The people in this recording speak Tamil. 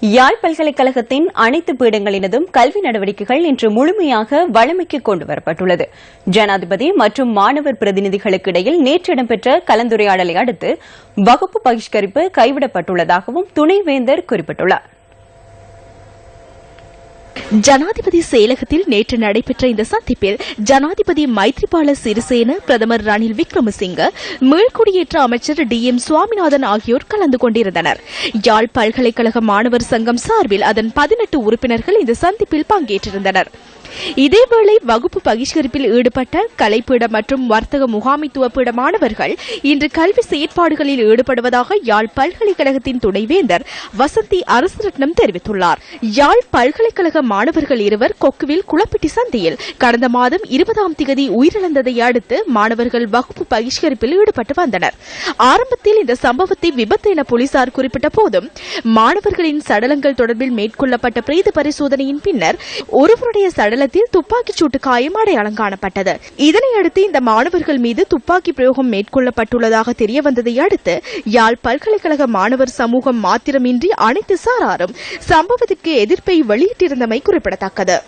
யாழ் பல்கலைக்கழகத்தின் அனைத்து பீடங்களினதும் கல்வி நடவடிக்கைகள் இன்று முழுமையாக வளமைக்கு கொண்டு வரப்பட்டுள்ளது. ஜனாதிபதி மற்றும் மாணவர் பிரதிநிதிகளுக்கு இடையில் நேற்று இடம்பெற்ற கலந்துரையாடலை அடுத்து வகுப்பு பகிஷ்கரிப்பு கைவிடப்பட்டுள்ளதாகவும் துணைவேந்தர் குறிப்பிட்டுள்ளார். ஜனாதிபதி செயலகத்தில் நேற்று நடைபெற்ற இந்த சந்திப்பில் ஜனாதிபதி மைத்ரிபால சிறிசேன பிரதமர் ரணில் விக்ரமசிங்க மீள்குடியேற்ற அமைச்சர் டி எம் சுவாமிநாதன் ஆகியோர் கலந்து கொண்டிருந்தனர். யாழ் பல்கலைக்கழக மாணவர் சங்கம் சார்பில் அதன் பதினெட்டு உறுப்பினர்கள் இந்த சந்திப்பில் பங்கேற்றிருந்தனர். இதேவேளை வகுப்பு பகிஷ்கரிப்பில் ஈடுபட்ட கலைப்பீடம் மற்றும் வர்த்தக முகாமைத்துவ பீட மாணவர்கள் இன்று கல்வி செயற்பாடுகளில் ஈடுபடுவதாக யாழ் பல்கலைக்கழகத்தின் துணைவேந்தர் வசந்தி அரசரட்னம் தெரிவித்துள்ளார். யாழ் பல்கலைக்கழக மாணவர்கள் இருவர் கொக்குவில் குளப்பிட்டி சந்தையில் கடந்த மாதம் இருபதாம் திகதி உயிரிழந்ததை அடுத்து மாணவர்கள் வகுப்பு பகிஷ்கரிப்பில் ஈடுபட்டு வந்தனர். ஆரம்பத்தில் இந்த சம்பவத்தை விபத்து என போலீசார் குறிப்பிட்ட போதும் மாணவர்களின் சடலங்கள் தொடர்பில் மேற்கொள்ளப்பட்ட பிரேத பரிசோதனையின் பின்னர் ஒருவருடைய சடலத்தை சடலத்தில் துப்பாக்கிச் சூட்டு காயம் அடையாளம் காணப்பட்டது. இதனையடுத்து இந்த மாணவர்கள் மீது துப்பாக்கி பிரயோகம் மேற்கொள்ளப்பட்டுள்ளதாக தெரியவந்ததை அடுத்து யாழ் பல்கலைக்கழக மாணவர் சமூகம் மாத்திரமின்றி அனைத்து சாராரும் சம்பவத்திற்கு எதிர்ப்பை வெளியிட்டிருந்தமை குறிப்பிடத்தக்கது.